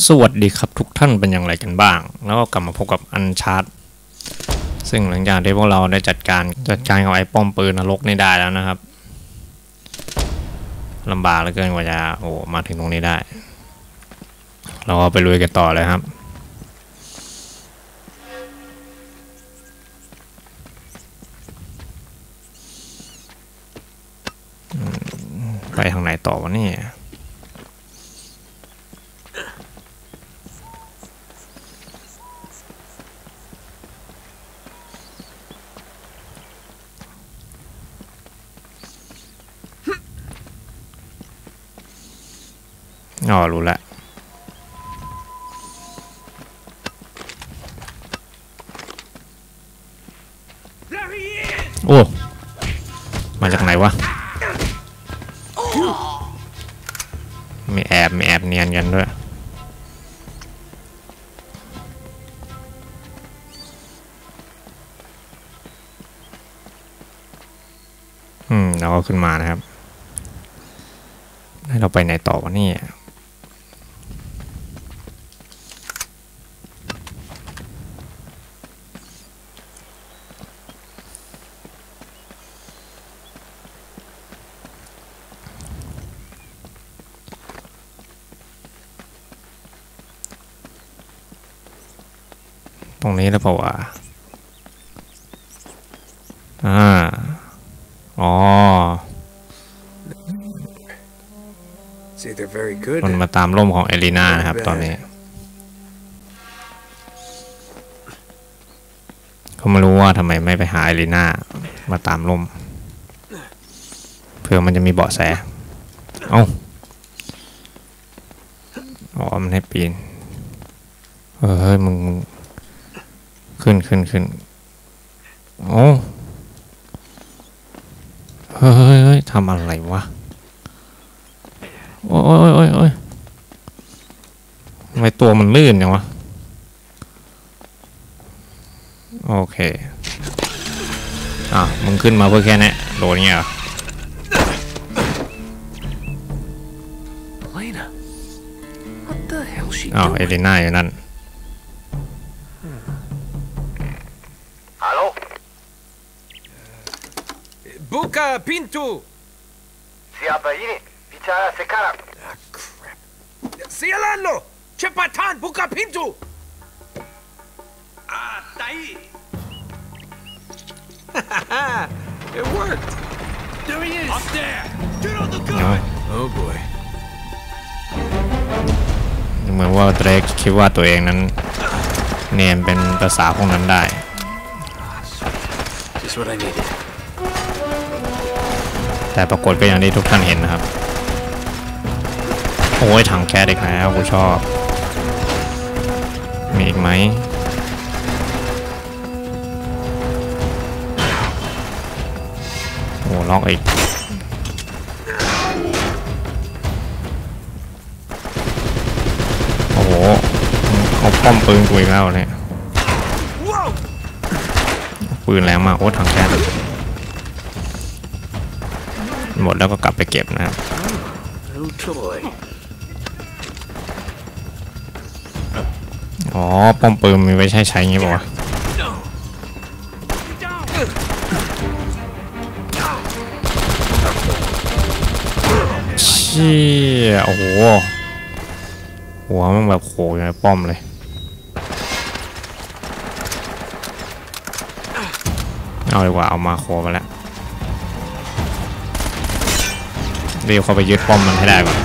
สวัสดีครับทุกท่านเป็นอย่างไรกันบ้าง แล้วก็กลับมาพบกับอันชาร์ตซึ่งหลังจากที่พวกเราได้จัดการจัดการกับไอ้ป้อมปืนนรกนี่ได้แล้วนะครับลำบากเหลือเกินกว่าจะโอ้มาถึงตรงนี้ได้ เราก็ไปลุยกันต่อเลยครับไปทางไหนต่อวะเนี่ย อ๋อรู้แล้วโอ้ มาจากไหนวะ มีแอบ มีแอบเนียนกันด้วย อืมแล้วก็ขึ้นมานะครับ ให้เราไปไหนต่อวะเนี่ ตรงนี้หรือเปล่าวะอ่า อ๋อ It's either very good มันมาตามร่มของเอลิน่านะครับตอนนี้เขาไม่รู้ว่าทำไมไม่ไปหาเอลิน่ามาตามร่มเพื่อมันจะมีเบาะแส เอ้าอ๋อ มันให้ปีนเออเฮ้ย มึงมึง ขึ้นขึ้นขึ้นโอ้เฮ้ยเฮ้ยเฮ้ยทำอะไรวะ โอ้ยโอ้ยโอ้ยโอ้ยทำไมตัวมันลื่นจังวะ โอเค อะ มึงขึ้นมาเพื่อแค่นี้โดนเงี้ยเหรอ Elena. What the hell she อ้าวเอ doing? ลิน่าอยู่นั่น Aló, Buka Pintu! si Abbaini, Pichara Sekara. Ah, crap. Sialano! Chepatan Buka Pintu! Ah, Tai! it worked! There he is! Up there! Get on the เนาะ Oh boy. เหมือนว่าเดรกคิดว่าตัวเองนั้นเนียนเป็นภาษาพวกนั้นได้ Just what I needed. แต่ปรากฏก็อย่างที่ทุกท่านเห็นนะครับ โอ้ยถังแก๊สอีกแล้วกูชอบ มีอีกไหมโอ้ล็อกอีกโอ้โหเอาป้อมปืนกูอีกแล้วเนี่ย ปืนแรงมากโอ้ถังแก๊สหมดแล้วก็กลับไปเก็บนะครับอ๋อป้อมปืนมีไว้ใช้ใช้งี้ป่าวะเชี่ยโอ้โหหัวมันแบบโขอยู่ในป้อมเลย เอาดีกว่าเอามาโคมาแล้วรีบเข้าไปยึดป้อมมันให้ได้ก่อน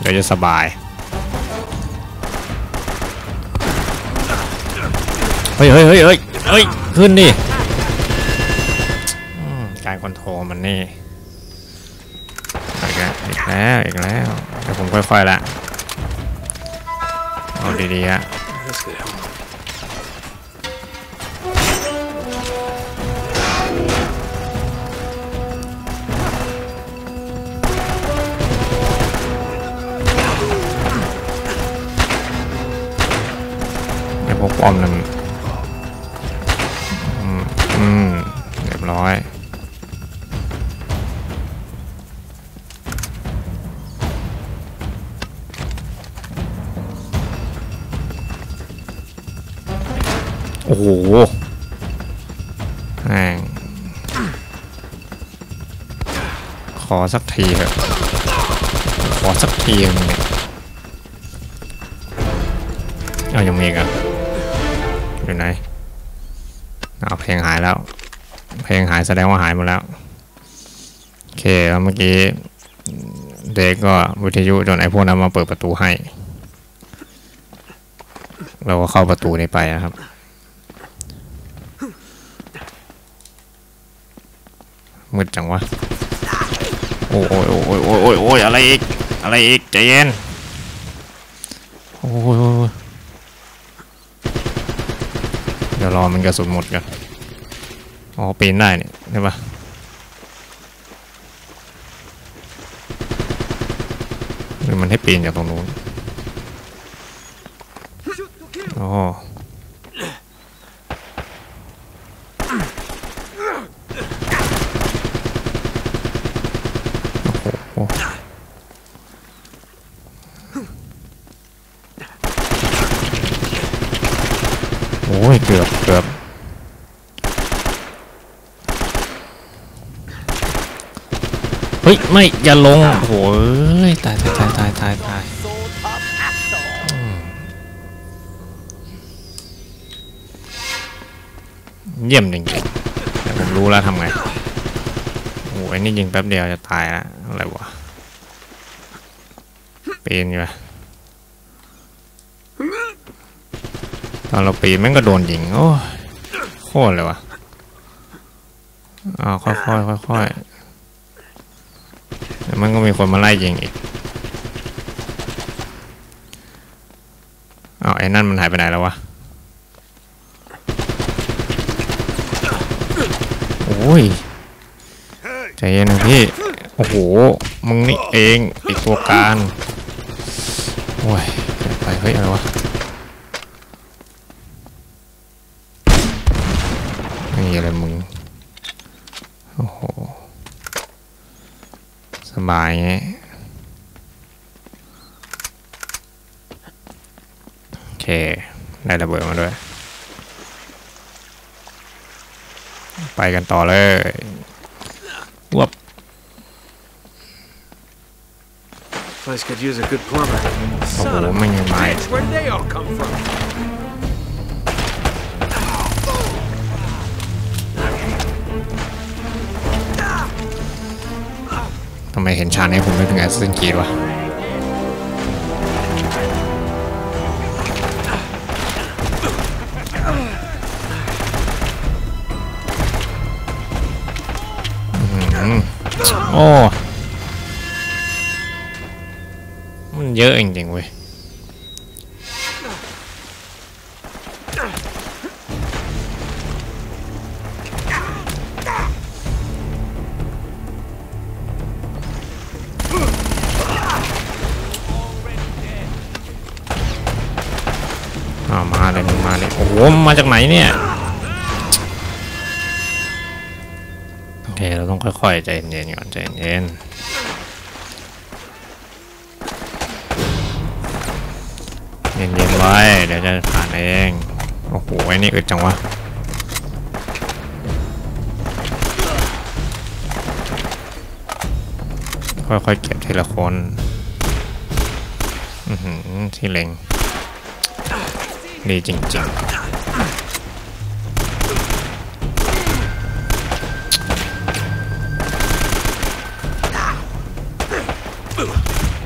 เดี๋ยวจะสบายเฮ้ยเฮ้ยเฮ้ยเฮ้ยเฮ้ยขึ้นดิอืมการคอนโทรลมันนี่อีกแล้วอีกแล้วอีกแล้วเดี๋ยวผมค่อยๆละเอาดีๆฮะ ป้อมนั่นอืมเรียบร้อยโอ้โหแหงขอสักทีเถอะขอสักทีนึงเนี่ยเอายังมีกอะ อยู่ไหนเอาเพลงหายแล้ว เพลงหายแสดงว่าหายหมดแล้ว โอเคแล้วเมื่อกี้เด็กก็วิทยุจนไอ้พวกนั้นมาเปิดประตูให้ เราก็เข้าประตูนี้ไปนะครับ มืดจังวะ โอ้ยโอ้ยโอ้ยโอ้ยโอ้ยอะไรอีก อะไรอีกใจเย็น โอ้ย เดี๋ยวรอมันกระสุนหมดกันอ๋อปีนได้เนี่ยใช่ปะหรือมันให้ปีนจากตรงนู้นอ๋อโอ้โหโอ้ยเกือบเกือบเฮ้ย ไม่ อย่าลงโอ้โหยตายตายตายตายตายตายเยี่ยมจริงๆแต่ผมรู้แล้วทำไง โอ้ยนี่ยิงแป๊บเดียวจะตายแล้วอะไรวะปีนอยู่ปะ ตอนเราปีนแม่งก็โดนยิงโอ้ยโคตรเลยวะอ้าวค่อยๆค่อยๆแต่มันก็มีคนมาไล่ยิงอีกอ้าวไอ้นั่นมันหายไปไหนแล้ววะโอ้ยใจเย็นนะพี่โอ้โหมึงนี่เองไอตัวการโอ้ยไปเฮ้ยอะไรวะ นี่อะไรมึง โอ้โห สบายไงโอเค ได้ระเบิดมาด้วย ไปกันต่อเลย วับ Place could use a good plumber. โอ้โห Son of ไม่ยังไง a bitch, where'd they all come from? ำไมเห็นฉากนี้ผมนึกถึงแอสซินกีดวะอื้อหือโอ้ มันเยอะจริงๆเว้ย โอ้โหมาจากไหนเนี่ยโอเคเราต้องค่อยๆ ใจเย็นๆก่อนใจเย็นเย็นๆไว้เดี๋ยวจะผ่านเองโอ้โหไอ้นี่อึดจังวะค่อยๆเก็บทีละคน อือหือที่เล็ง ดีจริงๆ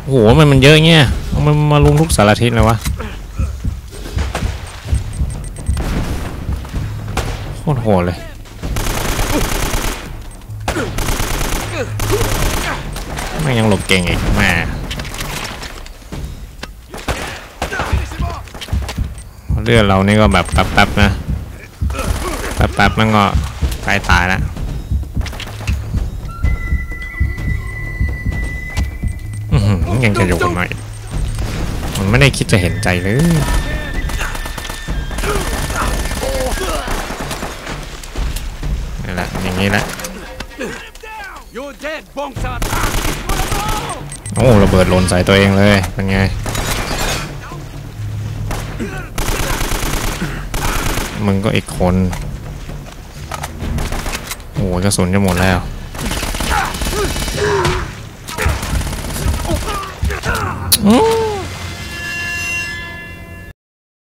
โอ้โหมันมันเยอะเงี้ยมันมาลุมทุกสารทิศเลยวะโคตรโหดเลยแม่งยังหลบเก่งอีกแม่ เลือดเรานี่ก็แบบแป๊บๆนะแป๊บๆมันก็ใกล้ตายแล้วอื้อหือยังจะอยู่กันมาอีกมันไม่ได้คิดจะเห็นใจเลยนี่แหละอย่างนี้แหละ You're dead, Bongsan. โอ้ระเบิดหล่นใส่ตัวเองเลยเป็นไง มึงก็อีกคน โอ้ยกระสุนจะหมดแล้ว อืม